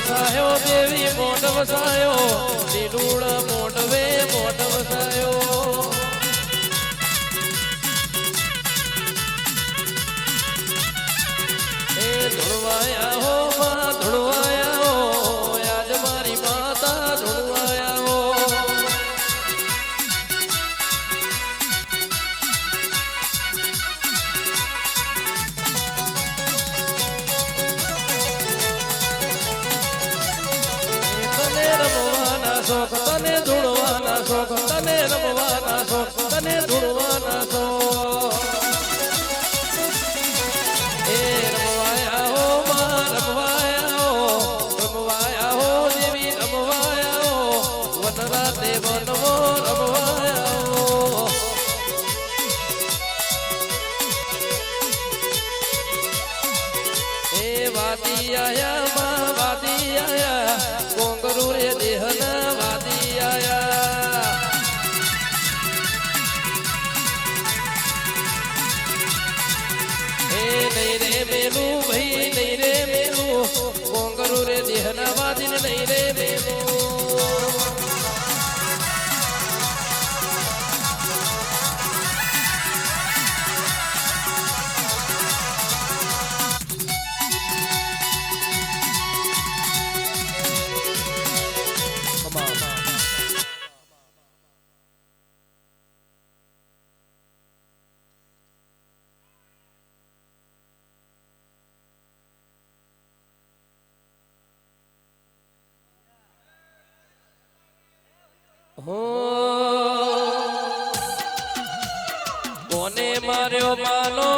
વસાયો દેવી મોઢ વસાયો લીલુડ મોઢવે વાદી આયા વાદી આયા. માર્યો માલો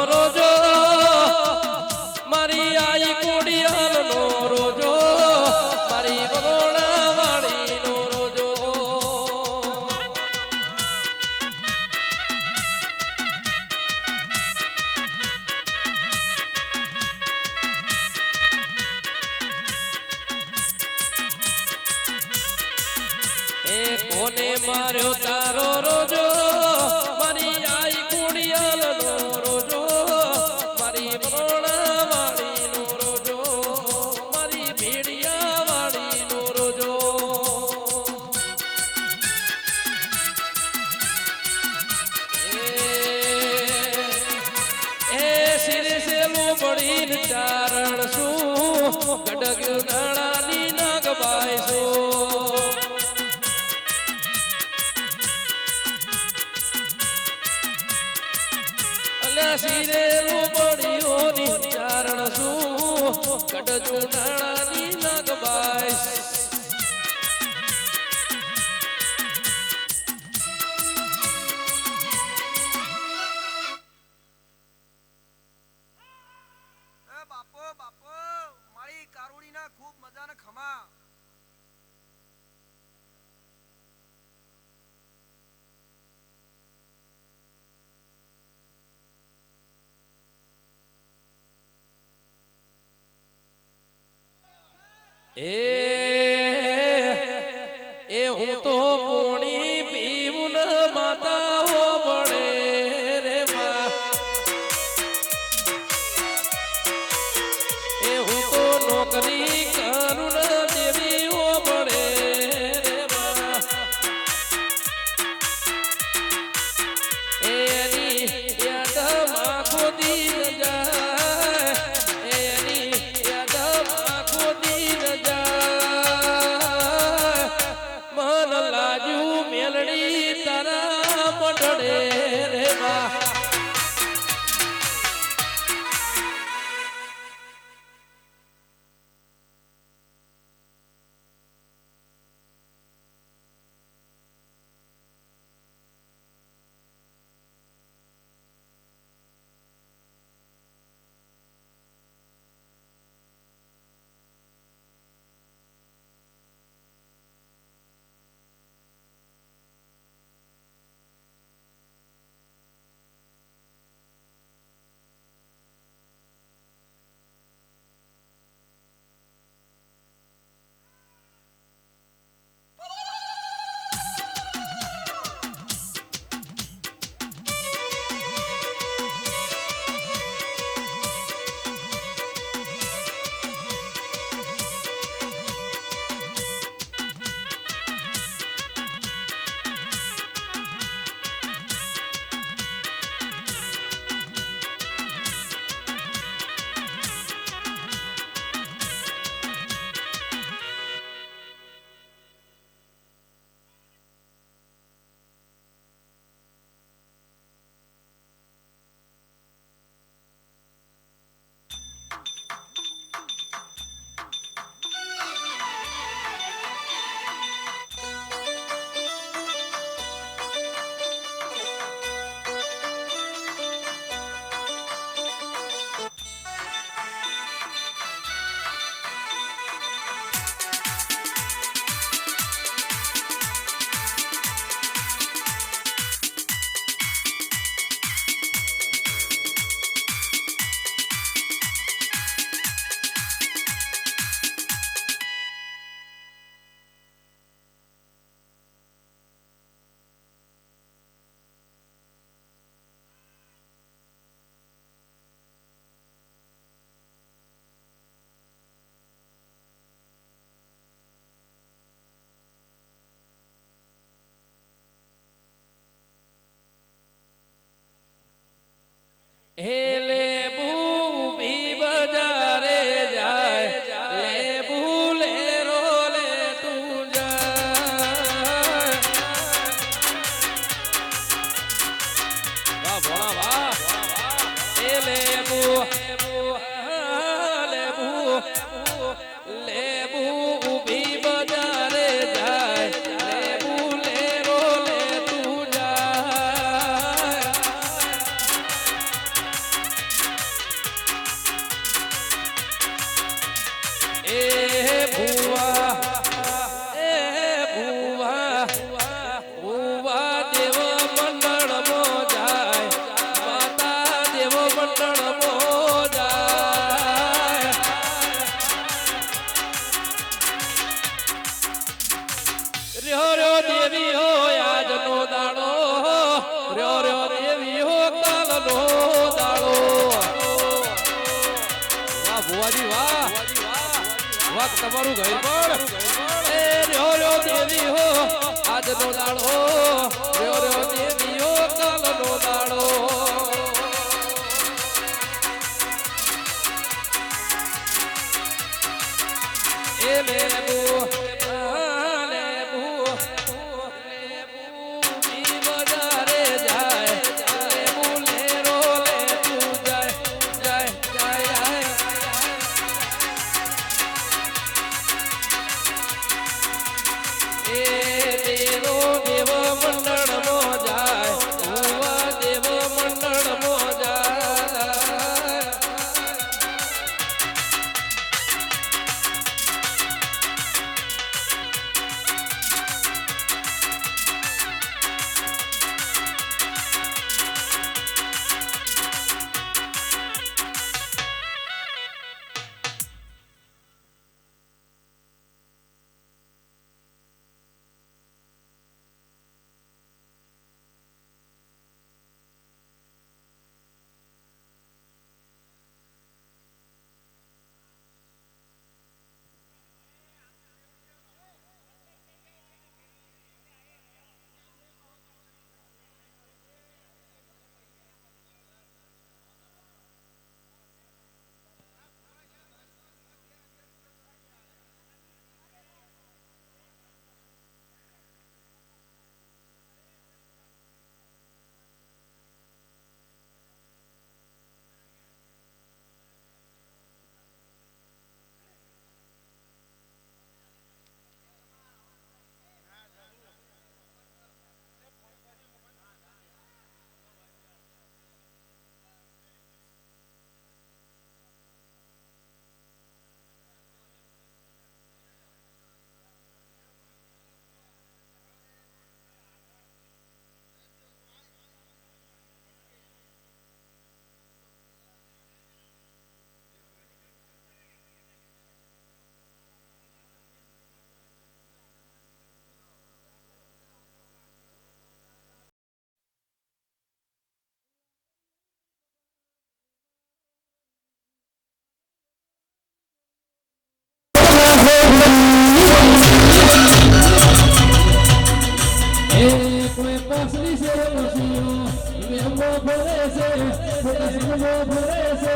પાઈશું અલ્યા શિરે રૂપડીઓની ચારણ શું? કટ ચૂંટાણાની નાગ બાઈશ Anthony. વાહ તમારું ઘર પણ. એ રહ્યો રહ્યો દેવી હો આજનો દાડો. રહ્યો રહ્યો દેવી હો કાલનો દાડો. મેમો ભરે છે ફોટો ભરે છે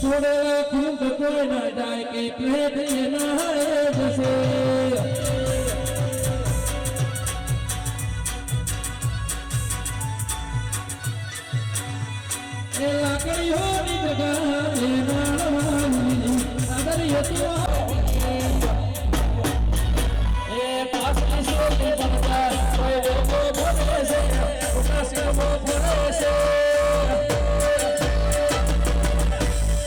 થોડે ખૂંદ કોઈ ના જાય કે પેટ એ ના હળે જશે લાકડીઓની જગા એ નાળવાની આદરીએ ઉપાસકો ભરે છે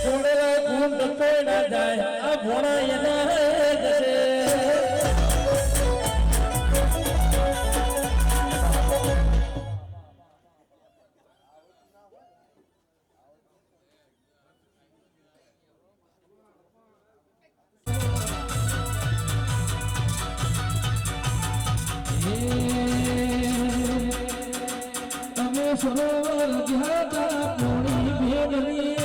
થોડેલા કુંડ કોઈ ના જાય આ ભોણા એના જશે તમે સરોવર ગયા પોણી ભેગલી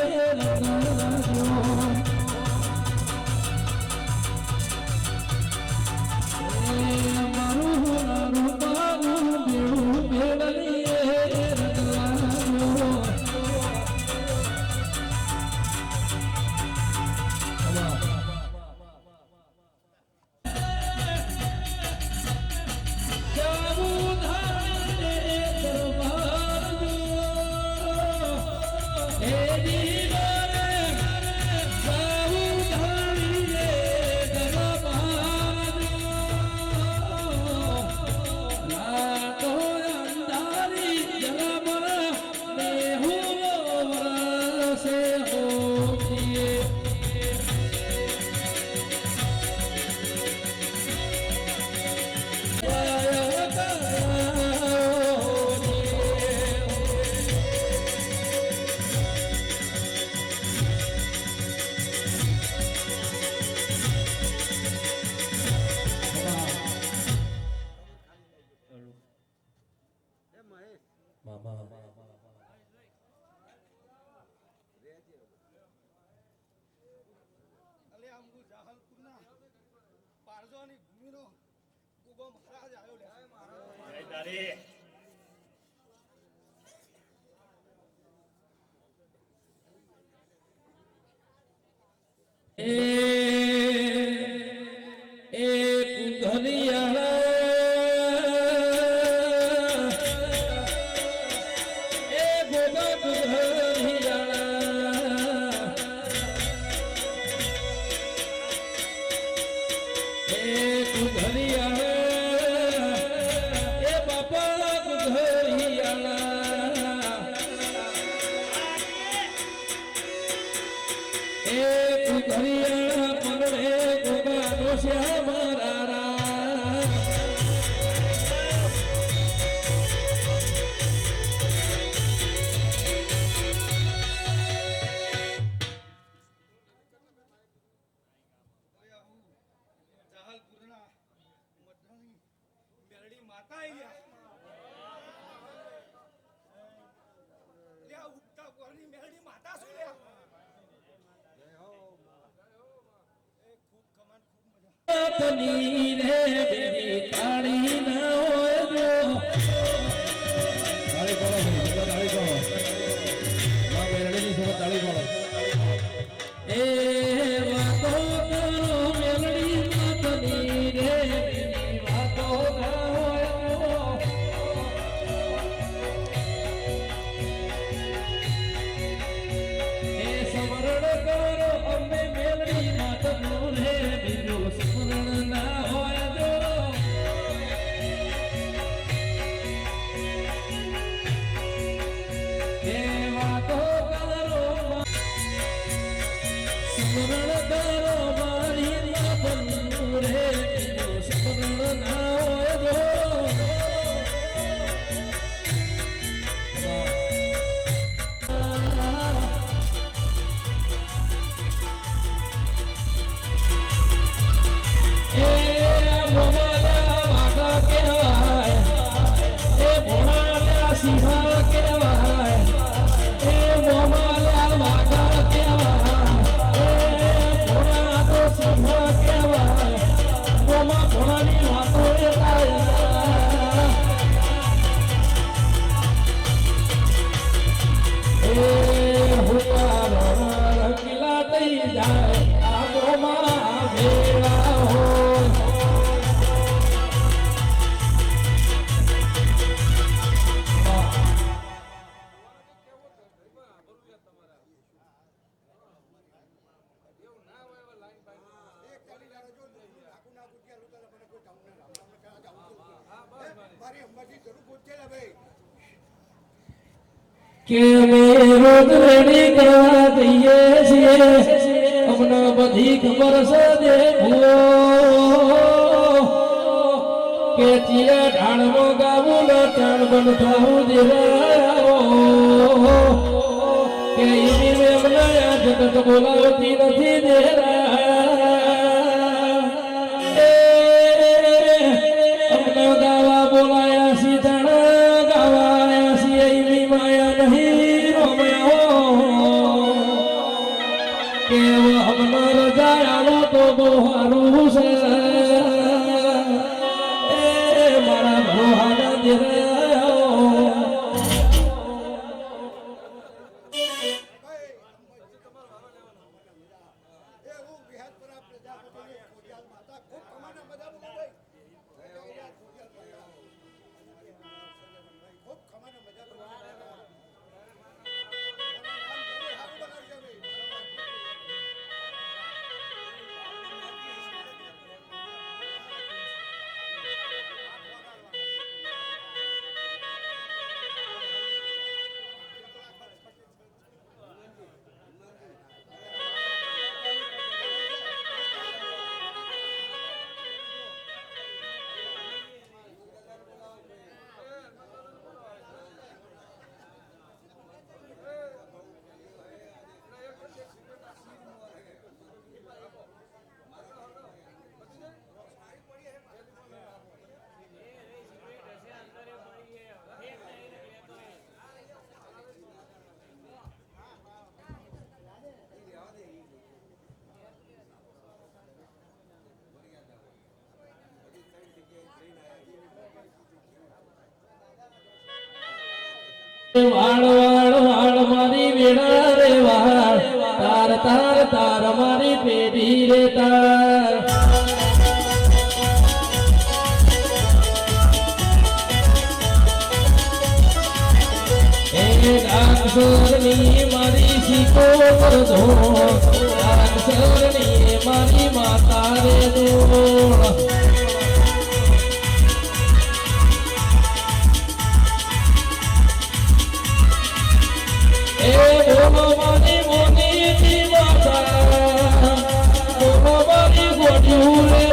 তলি કે અમે રોદણી કરવા દઈએ છીએ. હમણાં બધી ખબર છે દેખો કે ચિયા ઢાળમાં ગાવું ન ટાણ બન થાવું દેરાઓ. કે એની મેમના જગત બોલાવતી નથી દેરા વાળ વાળ વાળ મારી વેળા રે વાળ. તાર તાર તાર મારી પેઢી રે તાર રાક્ષસની મારી શીખો કરજો રાક્ષસની મારી માતા રે દો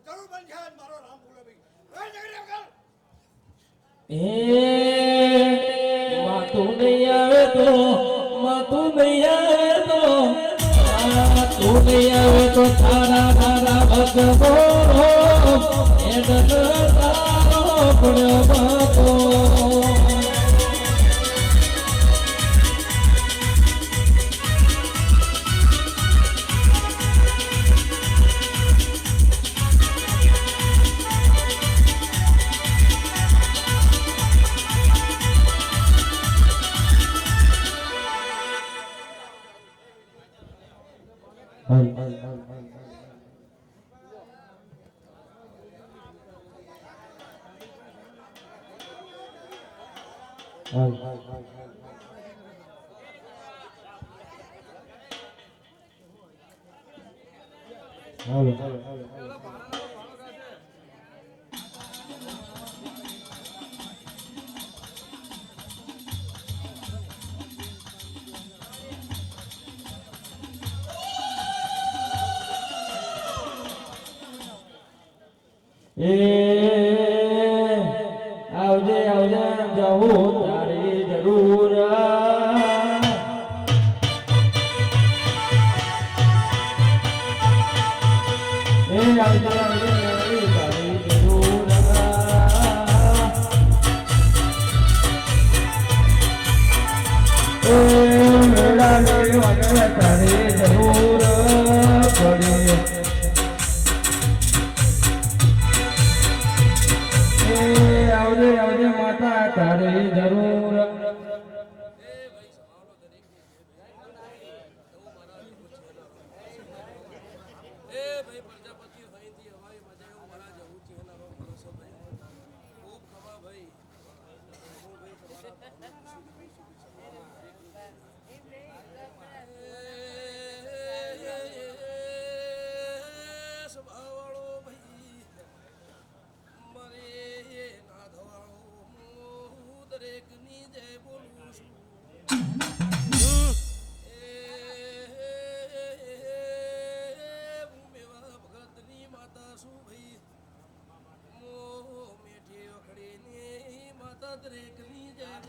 જરૂર બંધાય મારો રામ ભૂલભાઈ એ માતું નહીં આવે તો માતું નહીં E...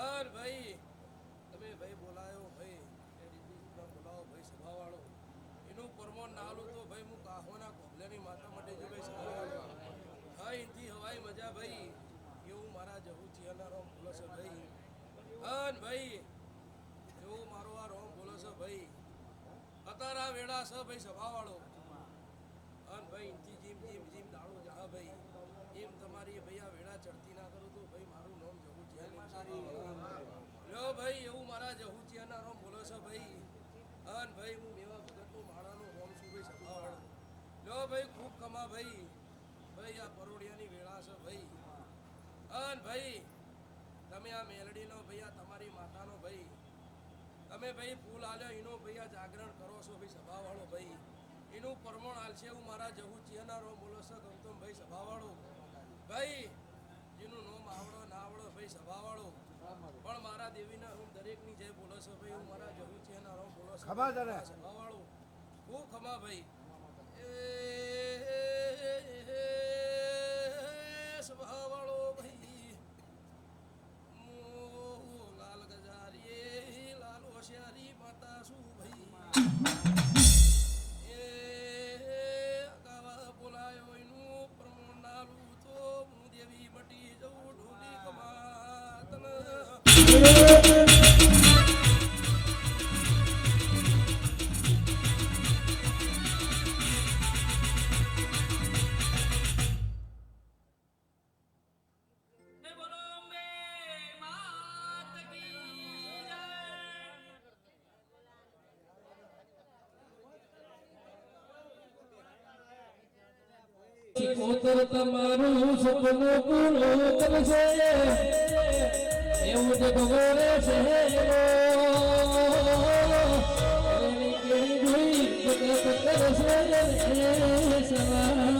હર ભાઈ. તમે ભાઈ બોલાયો, ભાઈ. એ રીતે બોલાવો, ભાઈ સભાવાળો. એનું પરમોન ના આલું તો ભાઈ હું કાહોના કોબલાની માતા માટે જો ભાઈ સભાવાળો હા, એથી હવાઈ મજા, ભાઈ. એવું મારા જવું ચિયાના રોમ બોલો છો, ભાઈ. હન, ભાઈ. એવું મારો આ રોમ બોલો છો, ભાઈ. અતારા વેડા છે, ભાઈ સભાવાળો. ભાઈ ભાઈ આ પરોડિયાની વેળા છે ભાઈ. અન ભાઈ તમે આ મેલડીનો ભાઈ આ તમારી માતાનો ભાઈ. તમે ભાઈ ફૂલ આલ્યો એનો ભાઈ આ જાગરણ કરો છો ભાઈ સભાવાળો ભાઈ. એનું પરમણ આલશે એવું મારા જવું ચિયનારો બોલો છો ગૌતમ ભાઈ સભાવાળો. ભાઈ જેનું નોમ આવડો ના આવડો ભાઈ સભાવાળો. પણ મારા દેવીના રૂમ દરેકની જય બોલો છો ભાઈ હું મારા જવું ચિયનારો બોલો છો. સભાવાળો. ખૂબ ખમા ભાઈ. કોતર તમારું સપનું પૂરું કરશે. એવું જ ભગવાને છે. કરશે. સલામ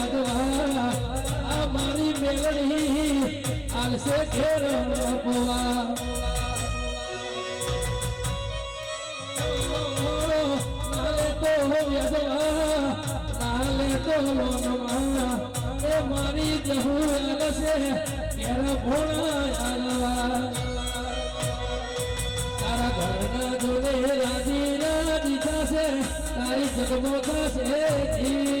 આલસે ઘેર નપવા. નાલે તો યાદવા, નાલે મારી જોડે રાજી રાજી થશે તારી જગમો થશે કેણી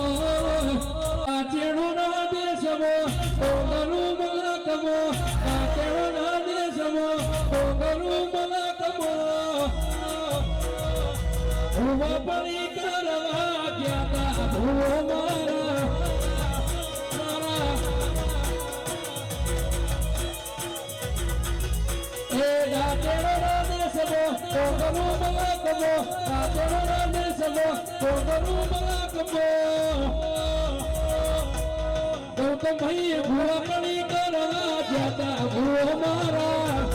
ભૂવા પડી કરવા ગયા તા ભૂવો મારા. મારા ભૂવા પડી કરવા ગયા તા